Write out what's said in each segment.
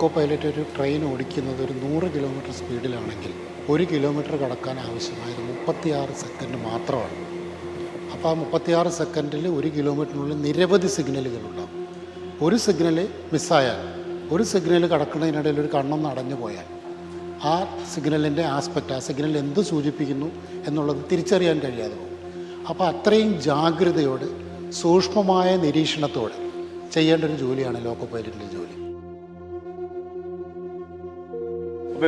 Loco pilot ഒരു train ഓടിക്കുന്നത് ഒരു നൂറ് കിലോമീറ്റർ സ്പീഡിലാണെങ്കിൽ ഒരു കിലോമീറ്റർ കടക്കാൻ ആവശ്യമായത് മുപ്പത്തിയാറ് സെക്കൻഡ് മാത്രമാണ്. അപ്പോൾ ആ മുപ്പത്തിയാറ് സെക്കൻഡിൽ ഒരു കിലോമീറ്ററിനുള്ളിൽ നിരവധി സിഗ്നലുകളുണ്ടാകും ഒരു സിഗ്നൽ മിസ്സായാൽ ഒരു സിഗ്നൽ കടക്കുന്നതിനിടയിൽ ഒരു കണ്ണൊന്ന് അടഞ്ഞു പോയാൽ ആ സിഗ്നലിന്റെ ആസ്പെക്റ്റ് ആ സിഗ്നൽ എന്ത് സൂചിപ്പിക്കുന്നു എന്നുള്ളത് തിരിച്ചറിയാൻ കഴിയാതെ പോകും. അപ്പോൾ അത്രയും ജാഗ്രതയോട് സൂക്ഷ്മമായ നിരീക്ഷണത്തോടെ ചെയ്യേണ്ട ഒരു ജോലിയാണ് ലോക്കോ പൈലറ്റിന്റെ ജോലി.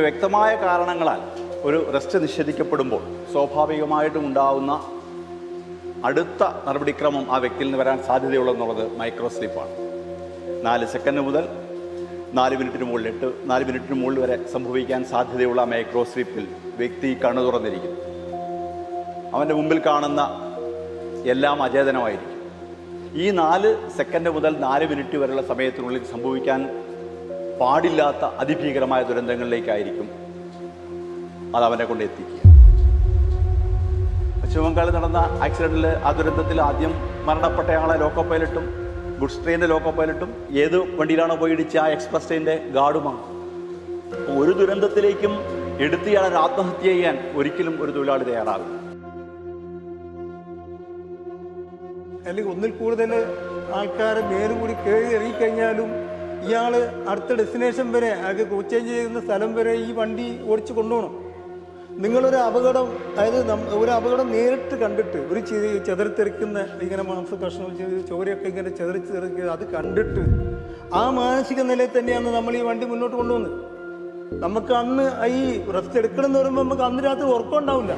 വ്യക്തമായ കാരണങ്ങളാൽ ഒരു റെസ്റ്റ് നിഷേധിക്കപ്പെടുമ്പോൾ സ്വാഭാവികമായിട്ടും ഉണ്ടാവുന്ന അടുത്ത നടപടിക്രമം ആ വ്യക്തിയിൽ നിന്ന് വരാൻ സാധ്യതയുള്ളതെന്നുള്ളത് മൈക്രോ സ്ലീപ്പാണ് നാല് സെക്കൻഡ് മുതൽ നാല് മിനിറ്റിന് മുകളിൽ എട്ട് നാല് മിനിറ്റിന് മുകളിൽ വരെ സംഭവിക്കാൻ സാധ്യതയുള്ള മൈക്രോ സ്ലീപ്പിൽ വ്യക്തി കണ്ണു തുറന്നിരിക്കും അവന്റെ മുമ്പിൽ കാണുന്ന എല്ലാം അചേതനമായിരിക്കും. ഈ നാല് സെക്കൻഡ് മുതൽ നാല് മിനിറ്റ് വരെയുള്ള സമയത്തിനുള്ളിൽ സംഭവിക്കാൻ പാടില്ലാത്ത അതിഭീകരമായ ദുരന്തങ്ങളിലേക്കായിരിക്കും അത് അവനെ കൊണ്ട് എത്തിക്കുക. പശ്ചിമ ബംഗാളിൽ നടന്ന ആക്സിഡന്റിൽ ആ ദുരന്തത്തിൽ ആദ്യം മരണപ്പെട്ടയാളെ ലോക്കോ പൈലറ്റും ഗുഡ്സ് ട്രെയിനിന്റെ ലോക്കോ പൈലറ്റും ഏത് വണ്ടിയിലാണോ പോയി ഇടിച്ച ആ എക്സ്പ്രസ് ട്രെയിനിന്റെ ഗാർഡുമാണ് ഒരു ദുരന്തത്തിലേക്കും എടുത്തിയാളെ ആത്മഹത്യ ചെയ്യാൻ ഒരിക്കലും ഒരു തൊഴിലാളി തയ്യാറാവില്ല. അല്ലെങ്കിൽ ഒന്നിൽ കൂടുതൽ ആൾക്കാരെ മേലും കൂടി കയറി ഇറങ്ങിക്കഴിഞ്ഞാലും ഇയാൾ അടുത്ത ഡെസ്റ്റിനേഷൻ വരെ അയാൾക്ക് കോച്ചേഞ്ച് ചേഞ്ച് ചെയ്യുന്ന സ്ഥലം വരെ ഈ വണ്ടി ഓടിച്ച് കൊണ്ടുപോകണം. നിങ്ങളൊരു അപകടം അതായത് ഒരു അപകടം നേരിട്ട് കണ്ടിട്ട് ഒരു ചെതറിത്തെറിക്കുന്ന ഇങ്ങനെ മാംസ കഷ്ണം ചോരയൊക്കെ ഇങ്ങനെ ചെതറിത്തെറിക്കുക അത് കണ്ടിട്ട് ആ മാനസിക നിലയിൽ തന്നെയാണ് നമ്മൾ ഈ വണ്ടി മുന്നോട്ട് കൊണ്ടുപോകുന്നത്. നമുക്ക് അന്ന് ഈ റെസ്റ്റ് എടുക്കണം എന്ന് പറയുമ്പോൾ നമുക്ക് അന്ന് രാത്രി ഉറക്കം ഉണ്ടാവില്ല.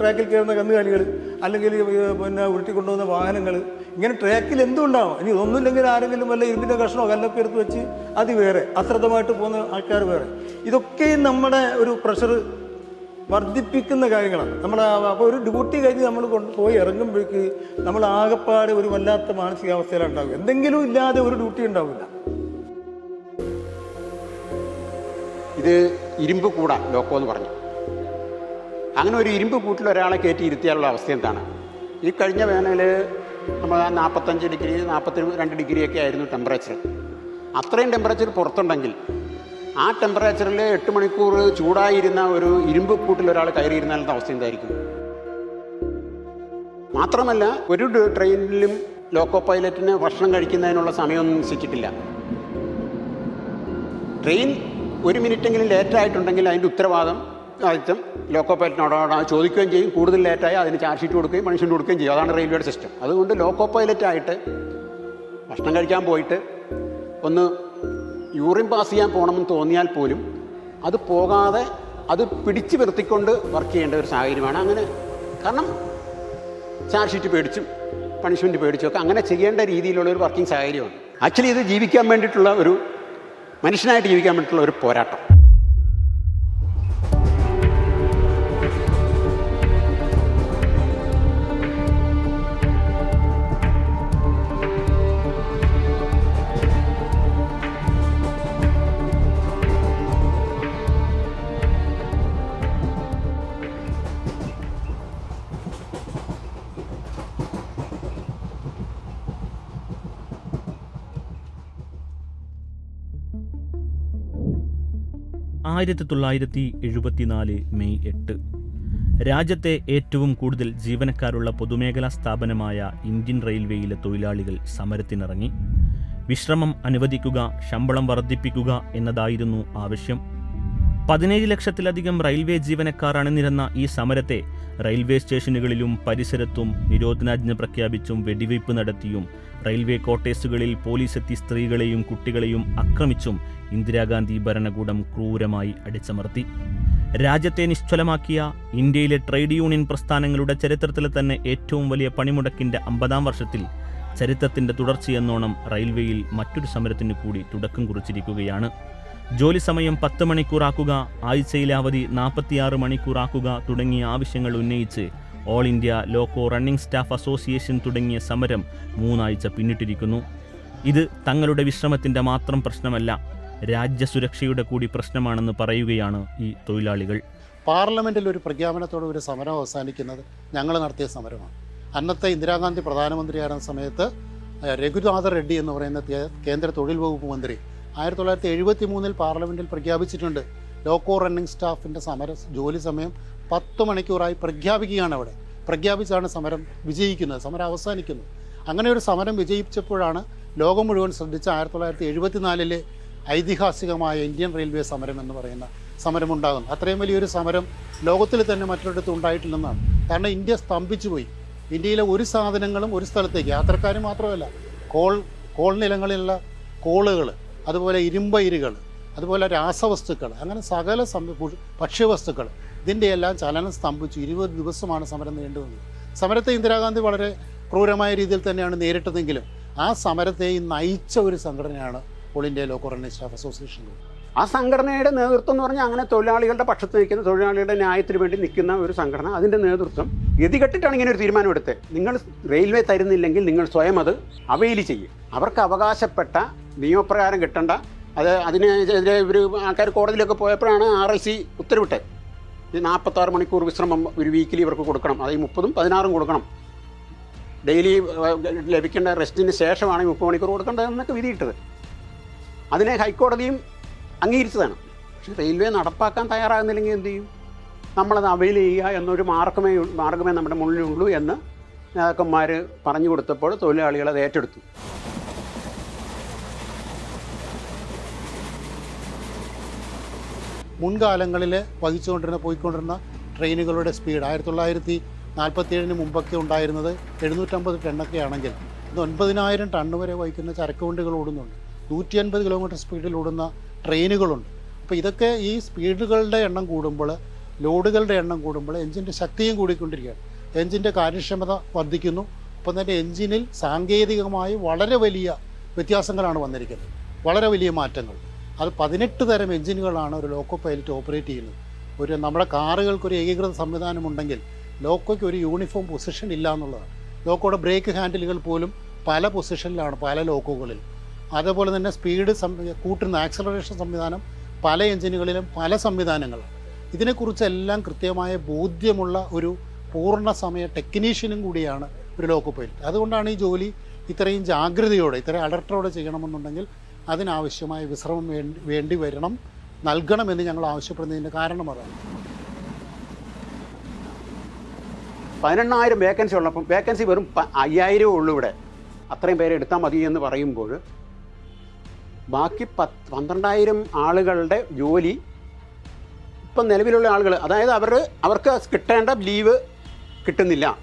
ട്രാക്കിൽ കയറുന്ന കന്നുകാലികൾ അല്ലെങ്കിൽ പിന്നെ ഉരുട്ടിക്കൊണ്ടുപോകുന്ന വാഹനങ്ങൾ ഇങ്ങനെ ട്രാക്കിൽ എന്തുണ്ടാവും? ഇനി ഒന്നുമില്ലെങ്കിൽ ആരെങ്കിലും വല്ല ഇരുമ്പിന്റെ കഷ്ണമോ കല്ലൊക്കെ എടുത്ത് വെച്ച് അത് വേറെ അശ്രദ്ധമായിട്ട് പോകുന്ന ആൾക്കാർ വേറെ. ഇതൊക്കെ നമ്മുടെ ഒരു പ്രഷർ വർദ്ധിപ്പിക്കുന്ന കാര്യങ്ങളാണ്. നമ്മുടെ അപ്പോൾ ഒരു ഡ്യൂട്ടി കഴിഞ്ഞ് നമ്മൾ കൊണ്ട് പോയി ഇറങ്ങുമ്പോഴേക്ക് നമ്മൾ ആകെപ്പാട് ഒരു വല്ലാത്ത മാനസികാവസ്ഥയിലാണ് ഉണ്ടാവുക എന്തെങ്കിലും ഇല്ലാതെ ഒരു ഡ്യൂട്ടി ഉണ്ടാവില്ല. ഇത് ഇരുമ്പ് കൂടാ ലോക്കോ എന്ന് പറഞ്ഞു. അങ്ങനെ ഒരു ഇരുമ്പ് കൂട്ടിൽ ഒരാളെ കയറ്റി ഇരുത്തിയാലുള്ള അവസ്ഥ എന്താണ്? ഈ കഴിഞ്ഞ വേനൽ നമ്മൾ നാൽപ്പത്തഞ്ച് ഡിഗ്രി നാൽപ്പത്തി രണ്ട് ഡിഗ്രിയൊക്കെ ആയിരുന്നു ടെമ്പറേച്ചർ അത്രയും ടെമ്പറേച്ചർ പുറത്തുണ്ടെങ്കിൽ ആ ടെമ്പറേച്ചറിൽ എട്ട് മണിക്കൂർ ചൂടായിരുന്ന ഒരു ഇരുമ്പ് കൂട്ടിൽ ഒരാൾ കയറിയിരുന്നാലുള്ള അവസ്ഥ എന്തായിരിക്കും? മാത്രമല്ല ഒരു ട്രെയിനിലും ലോക്കോ പൈലറ്റിന് ഭക്ഷണം കഴിക്കുന്നതിനുള്ള സമയമൊന്നും നിശ്ചയിച്ചിട്ടില്ല. ട്രെയിൻ ഒരു മിനിറ്റെങ്കിലും ലേറ്റായിട്ടുണ്ടെങ്കിൽ അതിന്റെ ഉത്തരവാദം ആദ്യം ലോക്കോ പൈലറ്റിനോടാണ് ചോദിക്കുകയും ചെയ്യും. കൂടുതൽ ലേറ്റായി അതിന് ചാർജ് ഷീറ്റ് കൊടുക്കുകയും പണിഷ്മെന്റ് കൊടുക്കുകയും ചെയ്യും. അതാണ് റെയിൽവേയുടെ സിസ്റ്റം അതുകൊണ്ട് ലോക്കോ പൈലറ്റായിട്ട് ഭക്ഷണം കഴിക്കാൻ പോയിട്ട് ഒന്ന് യൂറിൻ പാസ് ചെയ്യാൻ പോകണമെന്ന് തോന്നിയാൽ പോലും അത് പോകാതെ അത് പിടിച്ചു നിർത്തിക്കൊണ്ട് വർക്ക് ചെയ്യേണ്ട ഒരു സാഹചര്യമാണ്. അങ്ങനെ കാരണം ചാർജ് ഷീറ്റ് പേടിച്ചും പണിഷ്മെന്റ് പേടിച്ചും ഒക്കെ അങ്ങനെ ചെയ്യേണ്ട രീതിയിലുള്ള ഒരു വർക്കിംഗ് സാഹചര്യമാണ്. ആക്ച്വലി ഇത് ജീവിക്കാൻ വേണ്ടിയിട്ടുള്ള ഒരു മനുഷ്യനായിട്ട് ജീവിക്കാൻ വേണ്ടിയിട്ടുള്ള ഒരു പോരാട്ടം. ആയിരത്തി തൊള്ളായിരത്തി എഴുപത്തിനാല് മെയ് എട്ട്. രാജ്യത്തെ ഏറ്റവും കൂടുതൽ ജീവനക്കാരുള്ള പൊതുമേഖലാ സ്ഥാപനമായ ഇന്ത്യൻ റെയിൽവേയിലെ തൊഴിലാളികൾ സമരത്തിനിറങ്ങി. വിശ്രമം അനുവദിക്കുക ശമ്പളം വർദ്ധിപ്പിക്കുക എന്നതായിരുന്നു ആവശ്യം. പതിനേഴ് ലക്ഷത്തിലധികം റെയിൽവേ ജീവനക്കാർ അണിനിരന്ന ഈ സമരത്തെ. റെയിൽവേ സ്റ്റേഷനുകളിലും പരിസരത്തും നിരോധനാജ്ഞ പ്രഖ്യാപിച്ചും വെടിവയ്പ് നടത്തിയും റെയിൽവേ ക്വാർട്ടേഴ്സുകളിൽ പോലീസ് എത്തി സ്ത്രീകളെയും കുട്ടികളെയും ആക്രമിച്ചും ഇന്ദിരാഗാന്ധി ഭരണകൂടം ക്രൂരമായി അടിച്ചമർത്തി. രാജ്യത്തെ നിശ്ചലമാക്കിയ ഇന്ത്യയിലെ ട്രേഡ് യൂണിയൻ പ്രസ്ഥാനങ്ങളുടെ ചരിത്രത്തിലെ തന്നെ ഏറ്റവും വലിയ പണിമുടക്കിന്റെ അമ്പതാം വർഷത്തിൽ ചരിത്രത്തിന്റെ തുടർച്ചയെന്നോണം റെയിൽവേയിൽ മറ്റൊരു സമരത്തിന് കൂടി തുടക്കം കുറിച്ചിരിക്കുകയാണ്. ജോലി സമയം പത്ത് മണിക്കൂറാക്കുക ആഴ്ചയിലെ അവധി നാൽപ്പത്തിയാറ് മണിക്കൂറാക്കുക തുടങ്ങിയ ആവശ്യങ്ങൾ ഉന്നയിച്ച് all India loco running staff association തുടങ്ങിയ സമരം മൂന്നാഴ്ച പിന്നിട്ടിരിക്കുന്നു. ഇത് തങ്ങളുടെ വിശ്രമത്തിന്റെ മാത്രം പ്രശ്നമല്ല രാജ്യസുരക്ഷയുടെ കൂടി പ്രശ്നമാണെന്ന് പറയുകയാണ് ഈ തൊഴിലാളികൾ. പാർലമെന്റിൽ ഒരു പ്രഖ്യാപനത്തോടെ ഒരു സമരം അവസാനിക്കുന്നത് ഞങ്ങൾ നടത്തിയ സമരമാണ്. അന്നത്തെ ഇന്ദിരാഗാന്ധി പ്രധാനമന്ത്രിയായിരുന്ന സമയത്ത് രഘുനാഥ റെഡ്ഡി എന്ന് പറയുന്ന കേന്ദ്ര തൊഴിൽ വകുപ്പ് മന്ത്രി ആയിരത്തി തൊള്ളായിരത്തി എഴുപത്തി മൂന്നിൽ പാർലമെന്റിൽ പ്രഖ്യാപിച്ചിട്ടുണ്ട് ലോക്കോ റണ്ണിംഗ് സ്റ്റാഫിന്റെ സമര ജോലി സമയം പത്ത് മണിക്കൂറായി പ്രഖ്യാപിക്കുകയാണ് അവിടെ. പ്രഖ്യാപിച്ചാണ് സമരം വിജയിക്കുന്നത് സമരം അവസാനിക്കുന്നത് അങ്ങനെ ഒരു സമരം വിജയിച്ചപ്പോഴാണ് ലോകം മുഴുവൻ ശ്രദ്ധിച്ച ആയിരത്തി തൊള്ളായിരത്തി എഴുപത്തിനാലിലെ ഐതിഹാസികമായ ഇന്ത്യൻ റെയിൽവേ സമരം എന്ന് പറയുന്ന സമരമുണ്ടാകുന്നു അത്രയും വലിയൊരു സമരം ലോകത്തിൽ തന്നെ മറ്റൊരിടത്തും ഉണ്ടായിട്ടില്ലെന്നാണ്. കാരണം ഇന്ത്യ സ്തംഭിച്ചു പോയി ഇന്ത്യയിലെ ഒരു സാധനങ്ങളും ഒരു സ്ഥലത്തേക്ക് യാത്രക്കാർ മാത്രമല്ല കോൾ കോൾ നിലങ്ങളിലുള്ള കോളുകൾ അതുപോലെ ഇരുമ്പയിരുകൾ അതുപോലെ രാസവസ്തുക്കൾ അങ്ങനെ സകല ഭക്ഷ്യവസ്തുക്കൾ. ഇതിന്റെ എല്ലാം ചലനം സ്തംഭിച്ചു. ഇരുപത് ദിവസമാണ് സമരം നീണ്ടു നിന്നത്. സമരത്തെ ഇന്ദിരാഗാന്ധി വളരെ ക്രൂരമായ രീതിയിൽ തന്നെയാണ് നേരിട്ടതെങ്കിലും ആ സമരത്തെ നയിച്ച ഒരു സംഘടനയാണ് all India running staff association ആ സംഘടനയുടെ നേതൃത്വം എന്ന് പറഞ്ഞാൽ അങ്ങനെ തൊഴിലാളികളുടെ പക്ഷത്ത് നിൽക്കുന്ന തൊഴിലാളികളുടെ ന്യായത്തിന് വേണ്ടി നിൽക്കുന്ന ഒരു സംഘടന. അതിന്റെ നേതൃത്വം ഗതികെട്ടിട്ടാണ് ഇങ്ങനെ ഒരു തീരുമാനം എടുത്തത്. നിങ്ങൾ റെയിൽവേ തരുന്നില്ലെങ്കിൽ നിങ്ങൾ സ്വയം അത് അവയിൽ ചെയ്യും. അവർക്ക് അവകാശപ്പെട്ട നിയമപ്രകാരം കിട്ടണ്ട. അത് അതിനെതിരെ ഇവർ ആൾക്കാർ കോടതിയിലൊക്കെ പോയപ്പോഴാണ് ആർ എസ് സി ഉത്തരവിട്ടത്. ഈ നാൽപ്പത്താറ് മണിക്കൂർ വിശ്രമം ഒരു വീക്കിലി ഇവർക്ക് കൊടുക്കണം. അത് ഈ മുപ്പതും പതിനാറും കൊടുക്കണം. ഡെയിലി ലഭിക്കേണ്ട റെസ്റ്റിന് ശേഷമാണ് ഈ മുപ്പത് മണിക്കൂർ കൊടുക്കേണ്ടതെന്നൊക്കെ വിധിയിട്ടത്. അതിനെ ഹൈക്കോടതിയും അംഗീകരിച്ചതാണ്. പക്ഷേ റെയിൽവേ നടപ്പാക്കാൻ തയ്യാറാകുന്നില്ലെങ്കിൽ എന്ത് ചെയ്യും? നമ്മളത് അവൈൽ ചെയ്യുക എന്നൊരു മാർഗമേ മാർഗമേ നമ്മുടെ മുന്നിലുള്ളൂ എന്ന് നേതാക്കന്മാർ പറഞ്ഞു കൊടുത്തപ്പോൾ തൊഴിലാളികൾ അത് ഏറ്റെടുത്തു. മുൻകാലങ്ങളിൽ വഹിച്ചുകൊണ്ടിരുന്ന പോയിക്കൊണ്ടിരുന്ന ട്രെയിനുകളുടെ സ്പീഡ് ആയിരത്തി തൊള്ളായിരത്തി നാൽപ്പത്തിയേഴിന് മുമ്പൊക്കെ ഉണ്ടായിരുന്നത് എഴുന്നൂറ്റമ്പത് ടണ്ണൊക്കെ ആണെങ്കിൽ ഇന്ന് ഒൻപതിനായിരം ടണ്ണ് വരെ വഹിക്കുന്ന ചരക്ക് വണ്ടികൾ ഓടുന്നുണ്ട്. നൂറ്റി അൻപത് കിലോമീറ്റർ സ്പീഡിൽ ഓടുന്ന ട്രെയിനുകളുണ്ട്. അപ്പോൾ ഇതൊക്കെ ഈ സ്പീഡുകളുടെ എണ്ണം കൂടുമ്പോൾ ലോഡുകളുടെ എണ്ണം കൂടുമ്പോൾ എഞ്ചിന്റെ ശക്തിയും കൂടിക്കൊണ്ടിരിക്കുകയാണ്. എഞ്ചിന്റെ കാര്യക്ഷമത വർദ്ധിക്കുന്നു. ഒപ്പം തന്നെ എഞ്ചിനിൽ സാങ്കേതികമായി വളരെ വലിയ വ്യത്യാസങ്ങളാണ് വന്നിരിക്കുന്നത്. വളരെ വലിയ മാറ്റങ്ങൾ. അത് പതിനെട്ട് തരം എഞ്ചിനുകളാണ് ഒരു ലോക്കോ പൈലറ്റ് ഓപ്പറേറ്റ് ചെയ്യുന്നത്. ഒരു നമ്മുടെ കാറുകൾക്ക് ഒരു ഏകീകൃത സംവിധാനം ഉണ്ടെങ്കിൽ ലോക്കോയ്ക്ക് ഒരു യൂണിഫോം പൊസിഷൻ ഇല്ല എന്നുള്ളതാണ്. ലോക്കോയുടെ ബ്രേക്ക് ഹാൻഡിലുകൾ പോലും പല പൊസിഷനിലാണ് പല ലോക്കോകളിൽ. അതേപോലെ തന്നെ സ്പീഡ് കൂട്ടുന്ന ആക്സലറേഷൻ സംവിധാനം പല എഞ്ചിനുകളിലും പല സംവിധാനങ്ങളാണ്. ഇതിനെക്കുറിച്ചെല്ലാം കൃത്യമായ ബോധ്യമുള്ള ഒരു പൂർണ സമയ ടെക്നീഷ്യനും കൂടിയാണ് ഒരു ലോക്കോ പൈലറ്റ്. അതുകൊണ്ടാണ് ഈ ജോലി ഇത്രയും ജാഗ്രതയോടെ ഇത്രയും അലർട്ടോടെ ചെയ്യണമെന്നുണ്ടെങ്കിൽ അതിനാവശ്യമായ വിശ്രമം വേണ്ടി വരണം. നൽകണമെന്ന് ഞങ്ങൾ ആവശ്യപ്പെടുന്നതിന്റെ കാരണം അതാണ്. പതിനെണ്ണായിരം വേക്കൻസി ഉള്ളപ്പം വേക്കൻസി വെറും അയ്യായിരമേ ഉള്ളൂ ഇവിടെ. അത്രയും പേരെ എടുത്താൽ മതി എന്ന് പറയുമ്പോൾ ബാക്കി പത്ത് പന്ത്രണ്ടായിരം ആളുകളുടെ ജോലി ഇപ്പം നിലവിലുള്ള ആളുകൾ അതായത് അവർ അവർക്ക് കിട്ടേണ്ട ലീവ് കിട്ടുന്നില്ല.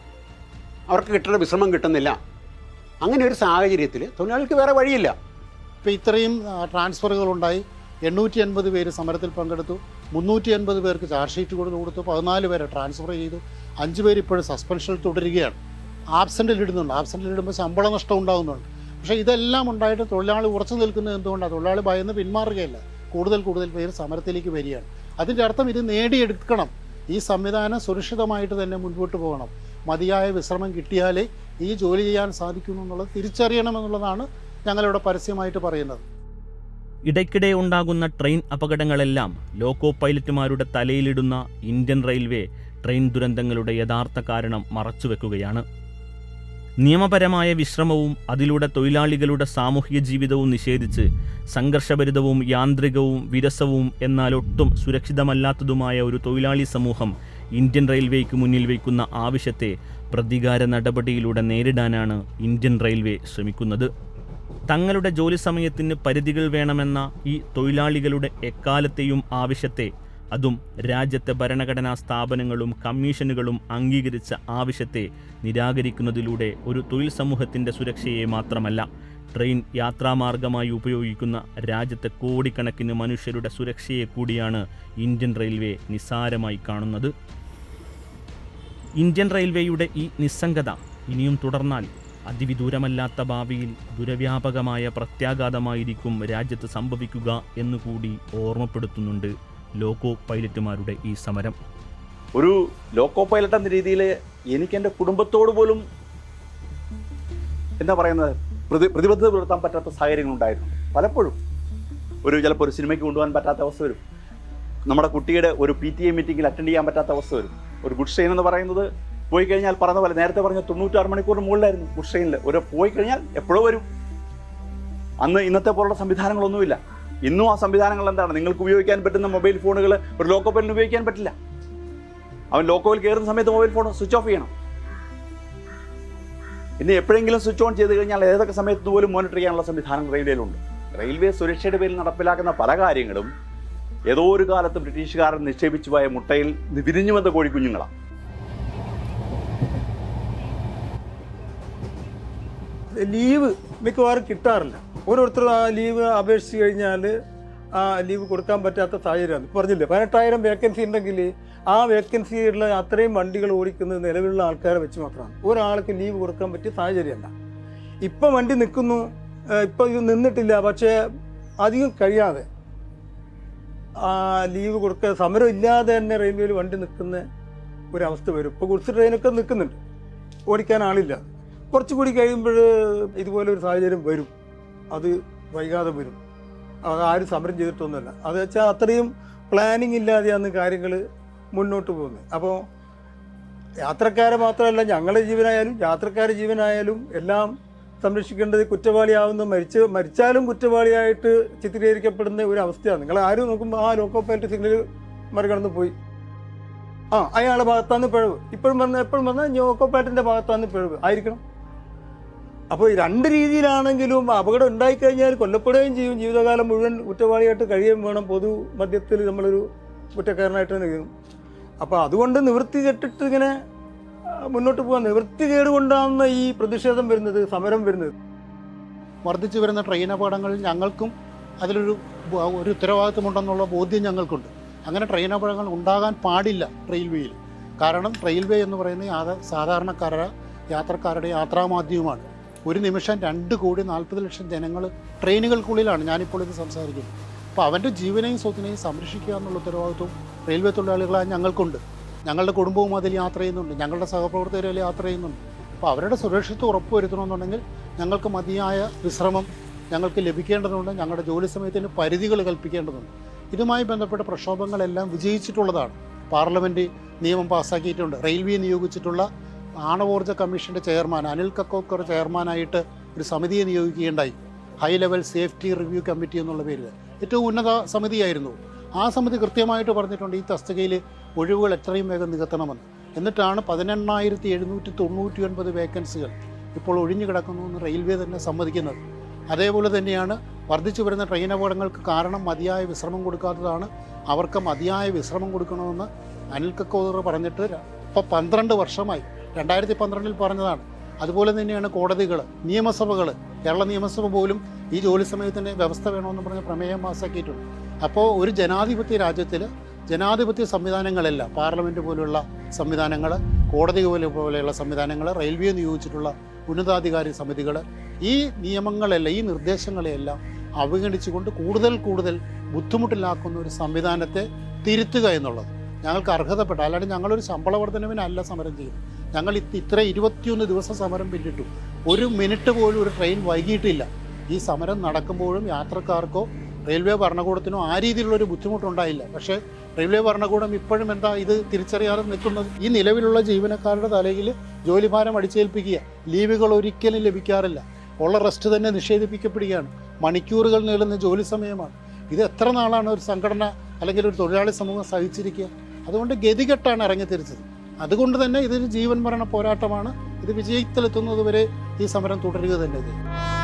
അവർക്ക് കിട്ടേണ്ട വിശ്രമം കിട്ടുന്നില്ല. അങ്ങനെ ഒരു സാഹചര്യത്തിൽ തൊഴിലാളികൾക്ക് വേറെ വഴിയില്ല. ഇപ്പോൾ ഇത്രയും ട്രാൻസ്ഫറുകളുണ്ടായി. എണ്ണൂറ്റി എൺപത് പേര് സമരത്തിൽ പങ്കെടുത്തു. മുന്നൂറ്റി എൺപത് പേർക്ക് ചാർജ് ഷീറ്റ് കൊടുത്ത് കൊടുത്തു. പതിനാല് പേരെ ട്രാൻസ്ഫർ ചെയ്തു. അഞ്ച് പേര് ഇപ്പോഴും സസ്പെൻഷനിൽ തുടരുകയാണ്. ആബ്സെന്റിൽ ഇടുന്നുണ്ട്. ആബ്സെന്റിൽ ഇടുമ്പോൾ ശമ്പള നഷ്ടം ഉണ്ടാകുന്നുണ്ട്. പക്ഷേ ഇതെല്ലാം ഉണ്ടായിട്ട് തൊഴിലാളി ഉറച്ചു നിൽക്കുന്നത് എന്തുകൊണ്ടാണ് തൊഴിലാളി ഭയന്ന് പിന്മാറുകയല്ല. കൂടുതൽ കൂടുതൽ പേര് സമരത്തിലേക്ക് വരികയാണ്. അതിന്റെ അർത്ഥം ഇത് നേടിയെടുക്കണം. ഈ സംവിധാനം സുരക്ഷിതമായിട്ട് തന്നെ മുൻപോട്ട് പോകണം. മതിയായ വിശ്രമം കിട്ടിയാലേ ഈ ജോലി ചെയ്യാൻ സാധിക്കുന്നു എന്നുള്ളത് തിരിച്ചറിയണമെന്നുള്ളതാണ് ഞങ്ങളിവിടെ പരസ്യമായിട്ട് പറയുന്നത്. ഇടയ്ക്കിടെ ഉണ്ടാകുന്ന ട്രെയിൻ അപകടങ്ങളെല്ലാം ലോക്കോ പൈലറ്റുമാരുടെ തലയിലിടുന്ന ഇന്ത്യൻ റെയിൽവേ ട്രെയിൻ ദുരന്തങ്ങളുടെ യഥാർത്ഥ കാരണം മറച്ചുവെക്കുകയാണ്. നിയമപരമായ വിശ്രമവും അതിലൂടെ തൊഴിലാളികളുടെ സാമൂഹിക ജീവിതവും നിഷേധിച്ച് സംഘർഷഭരിതവും യാന്ത്രികവും വിരസവും എന്നാൽ ഒട്ടും സുരക്ഷിതമല്ലാത്തതുമായ ഒരു തൊഴിലാളി സമൂഹം ഇന്ത്യൻ റെയിൽവേക്ക് മുന്നിൽ വയ്ക്കുന്ന ആവശ്യത്തെ പ്രതികാര നടപടിയിലൂടെ നേരിടാനാണ് ഇന്ത്യൻ റെയിൽവേ ശ്രമിക്കുന്നത്. തങ്ങളുടെ ജോലി സമയത്തിന് പരിധികൾ വേണമെന്ന ഈ തൊഴിലാളികളുടെ എക്കാലത്തെയും ആവശ്യത്തെ അതും രാജ്യത്തെ ഭരണഘടനാ സ്ഥാപനങ്ങളും കമ്മീഷനുകളും അംഗീകരിച്ച ആവശ്യത്തെ നിരാകരിക്കുന്നതിലൂടെ ഒരു തൊഴിൽ സമൂഹത്തിന്റെ സുരക്ഷയെ മാത്രമല്ല ട്രെയിൻ യാത്രാമാർഗമായി ഉപയോഗിക്കുന്ന രാജ്യത്തെ കോടിക്കണക്കിന് മനുഷ്യരുടെ സുരക്ഷയെ കൂടിയാണ് ഇന്ത്യൻ റെയിൽവേ നിസ്സാരമായി കാണുന്നത്. ഇന്ത്യൻ റെയിൽവേയുടെ ഈ നിസ്സംഗത ഇനിയും തുടർന്നാൽ അതിവിദൂരമല്ലാത്ത ഭാവിയിൽ ദുരവ്യാപകമായ പ്രത്യാഘാതമായിരിക്കും രാജ്യത്ത് സംഭവിക്കുക എന്നുകൂടി ഓർമ്മപ്പെടുത്തുന്നുണ്ട് ലോക്കോ പൈലറ്റുമാരുടെ ഈ സമരം. ഒരു ലോക്കോ പൈലറ്റ് എന്ന രീതിയിൽ എനിക്ക് എന്റെ കുടുംബത്തോട് പോലും എന്താ പറയുന്നത് പ്രതി പ്രതിബദ്ധത പുലർത്താൻ പറ്റാത്ത സാഹചര്യങ്ങൾ ഉണ്ടായിരുന്നു പലപ്പോഴും ഒരു ചിലപ്പോൾ ഒരു സിനിമയ്ക്ക് കൊണ്ടുപോകാൻ പറ്റാത്ത അവസ്ഥ വരും. നമ്മുടെ കുട്ടിയുടെ ഒരു പി ടി എ മീറ്റിങ്ങിൽ അറ്റൻഡ് ചെയ്യാൻ പറ്റാത്ത അവസ്ഥ വരും. ഒരു ഗുഡ് ഷെയിൻ എന്ന് പറയുന്നത് പോയി കഴിഞ്ഞാൽ പറഞ്ഞ പോലെ നേരത്തെ പറഞ്ഞ തൊണ്ണൂറ്റാറ് മണിക്കൂർ മുകളിലായിരുന്നു ബുഷ് ട്രെയിനിൽ ഒരു പോയി കഴിഞ്ഞാൽ എപ്പോഴോ വരും. അന്ന് ഇന്നത്തെ പോലുള്ള സംവിധാനങ്ങളൊന്നുമില്ല. ഇന്നും ആ സംവിധാനങ്ങൾ എന്താണ്? നിങ്ങൾക്ക് ഉപയോഗിക്കാൻ പറ്റുന്ന മൊബൈൽ ഫോണുകൾ ഒരു ലോക്കോപ്പലിന് ഉപയോഗിക്കാൻ പറ്റില്ല. അവൻ ലോക്കോയിൽ കയറുന്ന സമയത്ത് മൊബൈൽ ഫോൺ സ്വിച്ച് ഓഫ് ചെയ്യണം. ഇനി എപ്പോഴെങ്കിലും സ്വിച്ച് ഓൺ ചെയ്ത് കഴിഞ്ഞാൽ ഏതൊക്കെ സമയത്ത് പോലും മോണിറ്റർ ചെയ്യാനുള്ള സംവിധാനം റെയിൽവേയിലുണ്ട്. റെയിൽവേ സുരക്ഷയുടെ പേരിൽ നടപ്പിലാക്കുന്ന പല കാര്യങ്ങളും ഏതോ ഒരു കാലത്ത് ബ്രിട്ടീഷുകാരൻ നിക്ഷേപിച്ചു പോയ മുട്ടയിൽ വിരിഞ്ഞു വന്ന കോഴിക്കുഞ്ഞുങ്ങളാണ്. ലീവ് മിക്കവാറും കിട്ടാറില്ല. ഓരോരുത്തരും ആ ലീവ് അപേക്ഷിച്ച് കഴിഞ്ഞാൽ ആ ലീവ് കൊടുക്കാൻ പറ്റാത്ത സാഹചര്യമാണ്. പറഞ്ഞില്ലേ പതിനെട്ടായിരം വേക്കൻസി ഉണ്ടെങ്കിൽ ആ വേക്കൻസിയുള്ള അത്രയും വണ്ടികൾ ഓടിക്കുന്നത് നിലവിലുള്ള ആൾക്കാരെ വെച്ച് മാത്രമാണ്. ഒരാൾക്ക് ലീവ് കൊടുക്കാൻ പറ്റിയ സാഹചര്യമല്ല. ഇപ്പം വണ്ടി നിൽക്കുന്നു ഇപ്പം ഇത് നിന്നിട്ടില്ല പക്ഷേ അധികം കഴിയാതെ ആ ലീവ് കൊടുക്കുക സമരം ഇല്ലാതെ തന്നെ റെയിൽവേയിൽ വണ്ടി നിൽക്കുന്ന ഒരവസ്ഥ വരും. ഇപ്പോൾ ഗുഡ്സ് ട്രെയിനൊക്കെ നിൽക്കുന്നുണ്ട്. ഓടിക്കാൻ ആളില്ല. കുറച്ചുകൂടി കഴിയുമ്പോൾ ഇതുപോലെ ഒരു സാഹചര്യം വരും. അത് വൈകാതെ വരും. അത് ആരും സമരം ചെയ്തിട്ടൊന്നുമല്ല. അത് വെച്ചാൽ അത്രയും പ്ലാനിങ് ഇല്ലാതെയാണ് കാര്യങ്ങൾ മുന്നോട്ട് പോകുന്നത്. അപ്പോൾ യാത്രക്കാരെ മാത്രമല്ല ഞങ്ങളുടെ ജീവനായാലും യാത്രക്കാരുടെ ജീവനായാലും എല്ലാം സംരക്ഷിക്കേണ്ടത് കുറ്റവാളിയാവുന്ന മരിച്ച് മരിച്ചാലും കുറ്റവാളിയായിട്ട് ചിത്രീകരിക്കപ്പെടുന്ന ഒരു അവസ്ഥയാണ്. നിങ്ങൾ ആരും നോക്കുമ്പോൾ ആ ലോക്കോ പൈലറ്റ് സിഗ്നൽ മറികടന്ന് പോയി. ആ അയാളുടെ ഭാഗത്താണ് പിഴവ്. ഇപ്പോഴും പറഞ്ഞ എപ്പോഴും പറഞ്ഞാൽ ലോക്കോ പൈലറ്റിന്റെ ഭാഗത്താണ് പിഴവ്. ആയിരിക്കണം. അപ്പോൾ രണ്ട് രീതിയിലാണെങ്കിലും അപകടം ഉണ്ടായിക്കഴിഞ്ഞാൽ കൊല്ലപ്പെടുകയും ചെയ്യും. ജീവിതകാലം മുഴുവൻ കുറ്റവാളിയായിട്ട് കഴിയുകയും വേണം. പൊതു മധ്യത്തിൽ നമ്മളൊരു കുറ്റക്കാരനായിട്ട് തന്നെ കഴിയും. അപ്പോൾ അതുകൊണ്ട് നിവൃത്തി കെട്ടിട്ട് ഇങ്ങനെ മുന്നോട്ട് പോകാൻ നിവൃത്തി കേടുകൊണ്ടാണ് ഈ പ്രതിഷേധം വരുന്നത് സമരം വരുന്നത്. വർദ്ധിച്ചു വരുന്ന ട്രെയിൻ അപകടങ്ങളിൽ ഞങ്ങൾക്കും അതിലൊരു ഒരു ഉത്തരവാദിത്വമുണ്ടെന്നുള്ള ബോധ്യം ഞങ്ങൾക്കുണ്ട്. അങ്ങനെ ട്രെയിൻ അപകടങ്ങൾ ഉണ്ടാകാൻ പാടില്ല റെയിൽവേയിൽ. കാരണം റെയിൽവേ എന്ന് പറയുന്നത് സാധാരണക്കാരുടെ യാത്രക്കാരുടെ യാത്രാമാധ്യമമാണ് ഒരു നിമിഷം രണ്ട് കോടി നാൽപ്പത് ലക്ഷം ജനങ്ങൾ ട്രെയിനുകൾക്കുള്ളിലാണ് ഞാനിപ്പോൾ ഇത് സംസാരിക്കുന്നത്. അപ്പോൾ അവന്റെ ജീവനെയും സ്വത്തിനെയും സംരക്ഷിക്കുക എന്നുള്ള ഉത്തരവാദിത്വം റെയിൽവേ തൊഴിലാളികളായ ഞങ്ങൾക്കുണ്ട്. ഞങ്ങളുടെ കുടുംബവും അതിൽ യാത്ര ചെയ്യുന്നുണ്ട്. ഞങ്ങളുടെ സഹപ്രവർത്തകരെ യാത്ര ചെയ്യുന്നുണ്ട്. അപ്പോൾ അവരുടെ സുരക്ഷിതത്വം ഉറപ്പുവരുത്തണമെന്നുണ്ടെങ്കിൽ ഞങ്ങൾക്ക് മതിയായ വിശ്രമം ഞങ്ങൾക്ക് ലഭിക്കേണ്ടതുണ്ട്. ഞങ്ങളുടെ ജോലി സമയത്തിന് പരിധികൾ കൽപ്പിക്കേണ്ടതുണ്ട്. ഇതുമായി ബന്ധപ്പെട്ട പ്രക്ഷോഭങ്ങളെല്ലാം വിജയിച്ചിട്ടുള്ളതാണ്. പാർലമെന്റ് നിയമം പാസ്സാക്കിയിട്ടുണ്ട്. റെയിൽവേ നിയോഗിച്ചിട്ടുള്ള ആണവോർജ കമ്മീഷന്റെ ചെയർമാൻ അനിൽ കക്കോക്കർ ചെയർമാനായിട്ട് ഒരു സമിതിയെ നിയോഗിക്കുകയുണ്ടായി. High level safety review committee എന്നുള്ള പേരിൽ ഏറ്റവും ഉന്നത സമിതിയായിരുന്നു. ആ സമിതി കൃത്യമായിട്ട് പറഞ്ഞിട്ടുണ്ട് ഈ തസ്തികയിൽ ഒഴിവുകൾ എത്രയും വേഗം നികത്തണമെന്ന്. എന്നിട്ടാണ് പതിനെണ്ണായിരത്തി എഴുന്നൂറ്റി തൊണ്ണൂറ്റി ഒൻപത് വേക്കൻസികൾ ഇപ്പോൾ ഒഴിഞ്ഞു കിടക്കുന്നു എന്ന് റെയിൽവേ തന്നെ സമ്മതിക്കുന്നത്. അതേപോലെ തന്നെയാണ് വർദ്ധിച്ചു വരുന്ന ട്രെയിൻ അപകടങ്ങൾക്ക് കാരണം മതിയായ വിശ്രമം കൊടുക്കാത്തതാണ് അവർക്ക് മതിയായ വിശ്രമം കൊടുക്കണമെന്ന് അനിൽ കക്കോദർ പറഞ്ഞിട്ട് ഇപ്പോൾ പന്ത്രണ്ട് വർഷമായി രണ്ടായിരത്തി പന്ത്രണ്ടിൽ പറഞ്ഞതാണ്. അതുപോലെ തന്നെയാണ് കോടതികൾ നിയമസഭകൾ കേരള നിയമസഭ പോലും ഈ ജോലി സമയത്തിന്റെ വ്യവസ്ഥ വേണമെന്ന് പറഞ്ഞ് പ്രമേയം പാസ്സാക്കിയിട്ടുണ്ട് അപ്പോൾ ഒരു ജനാധിപത്യ രാജ്യത്തിൽ ജനാധിപത്യ സംവിധാനങ്ങളെല്ലാം പാർലമെന്റ് പോലുള്ള സംവിധാനങ്ങൾ കോടതി പോലെ പോലെയുള്ള സംവിധാനങ്ങൾ റെയിൽവേ നിയോഗിച്ചിട്ടുള്ള ഉന്നതാധികാരി സമിതികൾ ഈ നിയമങ്ങളെല്ലാം ഈ നിർദ്ദേശങ്ങളെയെല്ലാം അവഗണിച്ചുകൊണ്ട് കൂടുതൽ കൂടുതൽ ബുദ്ധിമുട്ടിലാക്കുന്ന ഒരു സംവിധാനത്തെ തിരുത്തുക എന്നുള്ളത്. ഞങ്ങൾക്ക് അർഹതപ്പെട്ട അല്ലാണ്ട് ഞങ്ങളൊരു ശമ്പള വർധനവിനല്ല സമരം ചെയ്യുന്നത്. ഞങ്ങൾ ഇത് ഇത്ര ഇരുപത്തിയൊന്ന് ദിവസം സമരം പിന്നിട്ടു. ഒരു മിനിറ്റ് പോലും ഒരു ട്രെയിൻ വൈകിയിട്ടില്ല. ഈ സമരം നടക്കുമ്പോഴും യാത്രക്കാർക്കോ റെയിൽവേ ഭരണകൂടത്തിനോ ആ രീതിയിലുള്ളൊരു ബുദ്ധിമുട്ടുണ്ടായില്ല. പക്ഷേ റെയിൽവേ ഭരണകൂടം ഇപ്പോഴും എന്താ ഇത് തിരിച്ചറിയാതെ നിൽക്കുന്നത്? ഈ നിലവിലുള്ള ജീവനക്കാരുടെ തലയിൽ ജോലിഭാരം അടിച്ചേൽപ്പിക്കുക ലീവുകൾ ഒരിക്കലും ലഭിക്കാറില്ല. ഉള്ള റെസ്റ്റ് തന്നെ നിഷേധിപ്പിക്കപ്പെടുകയാണ്. മണിക്കൂറുകൾ നീളുന്ന ജോലി സമയമാണ്. ഇത് എത്ര നാളാണ് ഒരു സംഘടന അല്ലെങ്കിൽ ഒരു തൊഴിലാളി സമൂഹം സഹിച്ചിരിക്കുക? അതുകൊണ്ട് ഗതികെട്ടാണ് ഇറങ്ങിത്തിരിച്ചത്. അതുകൊണ്ട് തന്നെ ഇതൊരു ജീവൻ മരണ പോരാട്ടമാണ്. ഇത് വിജയത്തിലെത്തുന്നതുവരെ ഈ സമരം തുടരുക തന്നെ ചെയ്യും.